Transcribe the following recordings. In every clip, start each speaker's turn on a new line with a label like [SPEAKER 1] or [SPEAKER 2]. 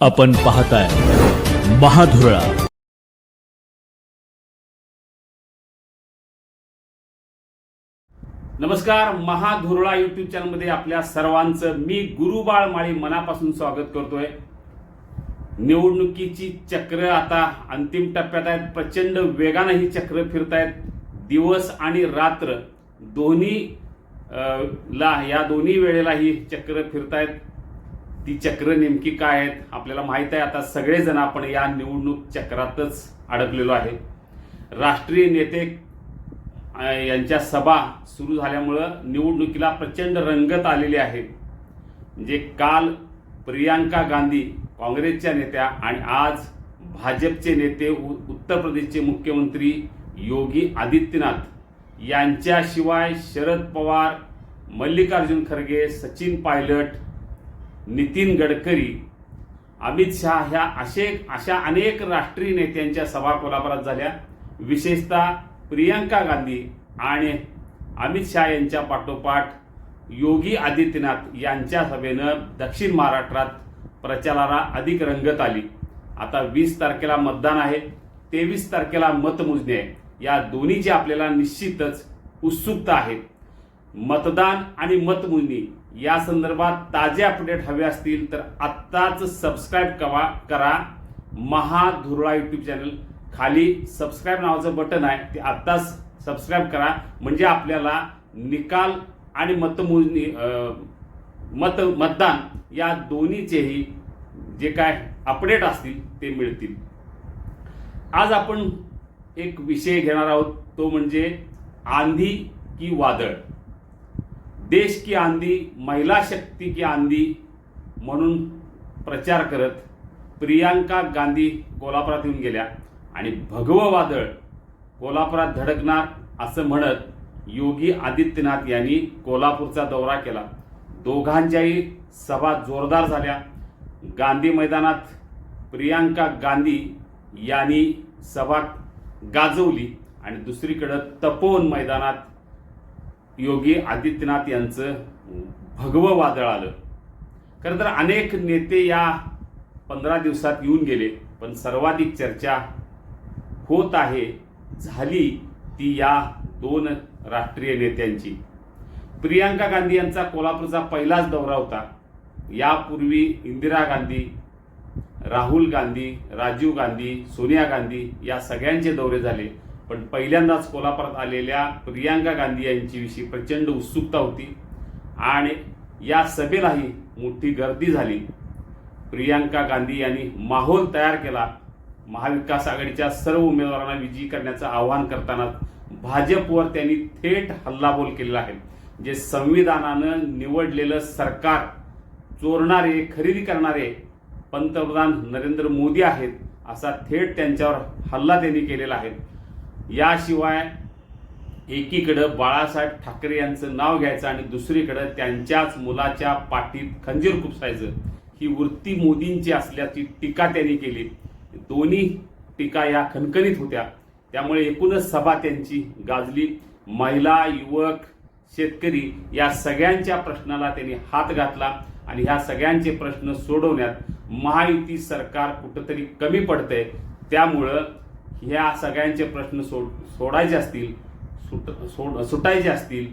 [SPEAKER 1] आपण पाहताय महाधुरळा.
[SPEAKER 2] नमस्कार महाधुरळा युट्यूब चॅनलमध्ये आपल्या सर्वांचं मी गुरुबाळ माळी मनापासून स्वागत करतोय. निवडणुकीची चक्र आता अंतिम टप्प्यात आहेत. प्रचंड वेगानं ही चक्र फिरतायत. दिवस आणि रात्र दोन्ही ला या दोन्ही वेळेला ही चक्र फिरतायत. ती चक्र नेमकी काय आहेत आपल्याला माहीत आहे. आता सगळेजण आपण या निवडणूक चक्रातच अडकलेलो आहे. राष्ट्रीय नेते यांच्या सभा सुरू झाल्यामुळं निवडणुकीला प्रचंड रंगत आलेली आहे. म्हणजे काल प्रियांका गांधी काँग्रेसच्या नेत्या आणि आज भाजपचे नेते उ- उत्तर प्रदेशचे मुख्यमंत्री योगी आदित्यनाथ यांच्याशिवाय शरद पवार मल्लिकार्जुन खरगे सचिन पायलट नितीन गडकरी अमित शहा ह्या असे अशा अनेक राष्ट्रीय नेत्यांच्या सभा कोल्हापुरात झाल्या. विशेषतः प्रियंका गांधी आणि अमित शहा यांच्या पाठोपाठ योगी आदित्यनाथ यांच्या सभेनं दक्षिण महाराष्ट्रात प्रचाराला अधिक रंगत आली. आता वीस तारखेला मतदान आहे. तेवीस तारखेला मतमोजणी आहे. या दोन्हीची आपल्याला निश्चितच उत्सुकता आहे मतदान आणि मतमोजणी या संदर्भात ताजे अपडेट हवे असतील तर आत्ताच सबस्क्राईब करा. करा महाधुरळा यूट्यूब चॅनल खाली सबस्क्राईब नावाचं बटन आहे ते आत्ताच सबस्क्राईब करा. म्हणजे आपल्याला निकाल आणि मतमोजणी मत मतदान या दोन्हीचेही जे काय अपडेट असतील ते मिळतील. आज आपण एक विषय घेणार आहोत तो म्हणजे आंधी की वादळ. देश की आंधी महिला शक्ती की आंधी म्हणून प्रचार करत प्रियांका गांधी कोल्हापुरात येऊन गेल्या. आणि भगवं वादळ कोल्हापुरात धडकणार असं म्हणत योगी आदित्यनाथ यांनी कोल्हापूरचा दौरा केला. दोघांच्याही सभा जोरदार झाल्या. गांधी मैदानात प्रियांका गांधी यांनी सभा गाजवली आणि दुसरीकडं तपोवन मैदानात योगी आदित्यनाथ यांचं भगवं वादळ आलं. खरं तर अनेक नेते या पंधरा दिवसात येऊन गेले पण सर्वाधिक चर्चा होत आहे झाली ती या दोन राष्ट्रीय नेत्यांची. प्रियांका गांधी यांचा कोल्हापूरचा पहिलाच दौरा होता. यापूर्वी इंदिरा गांधी राहुल गांधी राजीव गांधी सोनिया गांधी या सगळ्यांचे दौरे झाले. पण पहिल्यांदाच कोल्हापुरात आलेल्या प्रियांका गांधी यांच्याविषयी प्रचंड उत्सुकता होती. आणि या सभेलाही मोठी गर्दी झाली. प्रियांका गांधी यांनी माहोल तयार केला. महाविकास आघाडीच्या सर्व उमेदवारांना विजयी करण्याचं आवाहन करताना भाजपवर त्यांनी थेट हल्लाबोल केलेला आहे. जे संविधानानं निवडलेलं सरकार चोरणारे खरेदी करणारे पंतप्रधान नरेंद्र मोदी आहेत असा थेट त्यांच्यावर हल्ला त्यांनी केलेला आहे. याशिवाय एकीकडं बाळासाहेब ठाकरे यांचं नाव घ्यायचं आणि दुसरीकडं त्यांच्याच मुलाच्या पाठीत खंजीर खुपसायचं ही वृत्ती मोदींची असल्याची टीका त्यांनी केली. दोन्ही टीका या खणखणीत होत्या. त्यामुळे एकूणच सभा त्यांची गाजली. महिला युवक शेतकरी या सगळ्यांच्या प्रश्नाला त्यांनी हात घातला आणि ह्या सगळ्यांचे प्रश्न सोडवण्यात महायुती सरकार कुठंतरी कमी पडतंय. त्यामुळं ह्या सगळ्यांचे प्रश्न सोड सोडायचे असतील सुट सोड सुटायचे असतील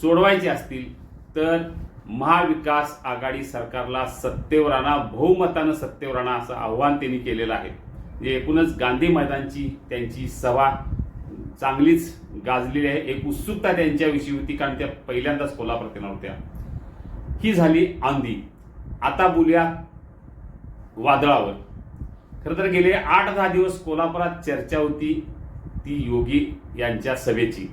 [SPEAKER 2] सोडवायचे असतील तर महाविकास आघाडी सरकारला सत्तेवर आणा बहुमतानं सत्तेवर आणा असं आव्हान त्यांनी केलेलं आहे. म्हणजे एकूणच गांधी मैदानची त्यांची सभा चांगलीच गाजलेली आहे. एक उत्सुकता त्यांच्याविषयी होती कारण त्या पहिल्यांदाच कोल्हापूर येणार होत्या ही झाली आंधी. आता बोलूया वादळावर. खरं तर गेले आठ दहा दिवस कोल्हापुरात चर्चा होती ती योगी यांच्या सभेची.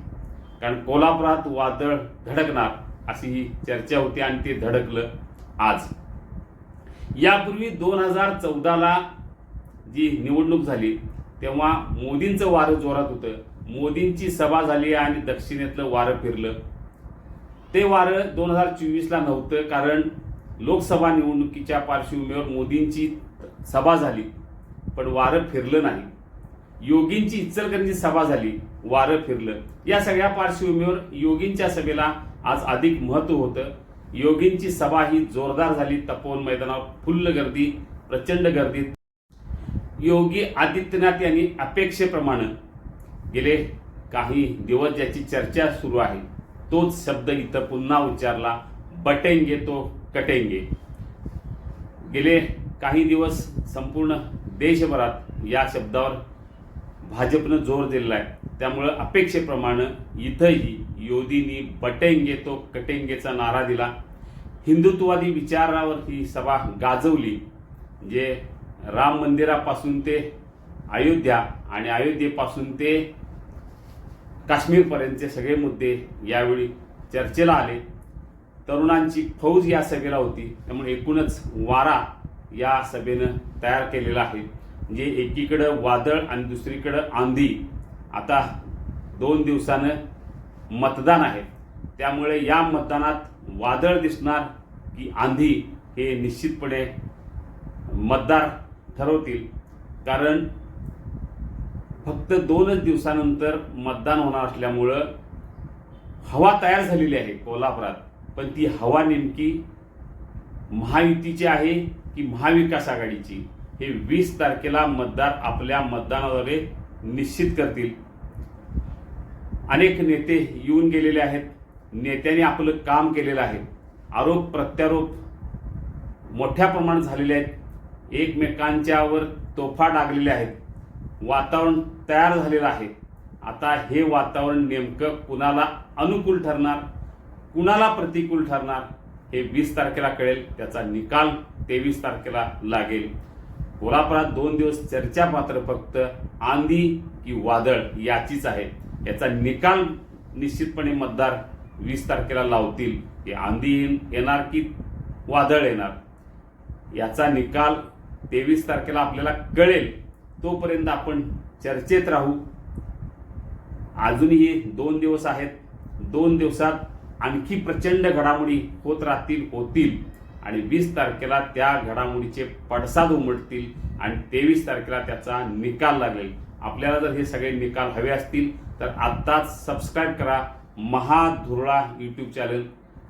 [SPEAKER 2] कारण कोल्हापुरात वादळ धडकणार अशी ही चर्चा होती आणि ते धडकलं आज. यापूर्वी दोन हजार चौदाला जी निवडणूक झाली तेव्हा मोदींचं वारं जोरात होतं. मोदींची सभा झाली आणि दक्षिणेतलं वारं फिरलं. ते वारं दोन हजार चोवीसला नव्हतं कारण लोकसभा निवडणुकीच्या पार्श्वभूमीवर मोदींची सभा झाली. पण वारं फिरलं नाही. योगींची इचलकरंजी सभा झाली वारं फिरलं. या सगळ्या पार्श्वभूमीवर योगींच्या सभेला आज अधिक महत्त्व होतं. योगींची सभा ही जोरदार झाली. तपोवन मैदानावर फुल्ल गर्दी प्रचंड गर्दीत योगी आदित्यनाथ यांनी अपेक्षेप्रमाणे गेले. काही दिवस ज्याची चर्चा सुरू आहे. तोच शब्द इथं पुन्हा उच्चारला बटेंगे तो कटेंगे. गेले काही दिवस संपूर्ण देशभरात या शब्दावर भाजपनं जोर दिलेला आहे त्यामुळं अपेक्षेप्रमाणे इथंही योदींनी बटेंगे तो कटेंगेचा नारा दिला. हिंदुत्ववादी विचारावर ही सभा गाजवली जे राम मंदिरापासून ते अयोध्या आणि अयोध्येपासून ते काश्मीरपर्यंतचे सगळे मुद्दे यावेळी चर्चेला आले. तरुणांची फौज या सभेला होती त्यामुळे एकूणच वारा या सभेनं तयार केलेला आहे. म्हणजे एकीकडं वादळ आणि दुसरीकडं आंधी. आता दोन दिवसानं मतदान आहे. त्यामुळे या मतदानात वादळ दिसणार की आंधी हे निश्चितपणे मतदार ठरवतील. कारण फक्त दोनच दिवसानंतर मतदान होणार असल्यामुळं हवा तयार झालेली आहे कोल्हापुरात. पण ती हवा नेमकी महायुतीची आहे की महाविकास आघाडीची हे वीस तारखेला मतदार आपल्या मतदानाद्वारे निश्चित करतील. अनेक नेते येऊन गेलेले आहेत. नेत्याने आपलं काम केलेलं आहे. आरोप प्रत्यारोप मोठ्या प्रमाणात झालेले आहेत. एकमेकांच्यावर तोफा डागलेल्या आहेत. वातावरण तयार झालेलं आहे. आता हे वातावरण नेमकं कुणाला अनुकूल ठरणार कुणाला प्रतिकूल ठरणार हे वीस तारखेला कळेल. त्याचा निकाल तेवीस तारखेला लागेल. कोल्हापुरात दोन दिवस चर्चा मात्र फक्त आंधी की वादळ याचीच आहे. याचा निकाल निश्चितपणे मतदार वीस तारखेला लावतील. की आंधी येणार की वादळ येणार? याचा निकाल तेवीस तारखेला आपल्याला कळेल. तोपर्यंत आपण चर्चेत राहू. अजूनही दोन दिवस आहेत. दोन दिवसात आणखी प्रचंड घडामोडी होत राहतील होतील. आणि वीस तारखेला त्या घडामोडीचे पडसाद उमटतील आणि तेवीस तारखेला त्याचा निकाल लागेल. आपल्याला जर हे सगळे निकाल हवे असतील तर आत्ताच सबस्क्राईब करा महाधुरळा यूट्यूब चॅनल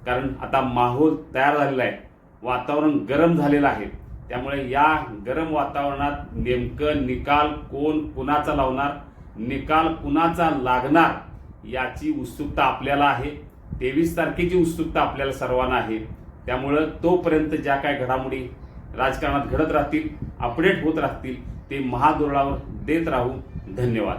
[SPEAKER 2] कारण आता माहोल तयार झालेला आहे. वातावरण गरम झालेलं आहे. त्यामुळे या गरम वातावरणात नेमकं निकाल कोण कुणाचा लावणार निकाल कुणाचा लागणार याची उत्सुकता आपल्याला आहे. तेवीस तारखेची उत्सुकता आपल्याला सर्वांना आहे. त्यामुळं तोपर्यंत ज्या काय घडामोडी राजकारणात घडत राहतील अपडेट होत राहतील ते महादोरळावर देत राहू. धन्यवाद.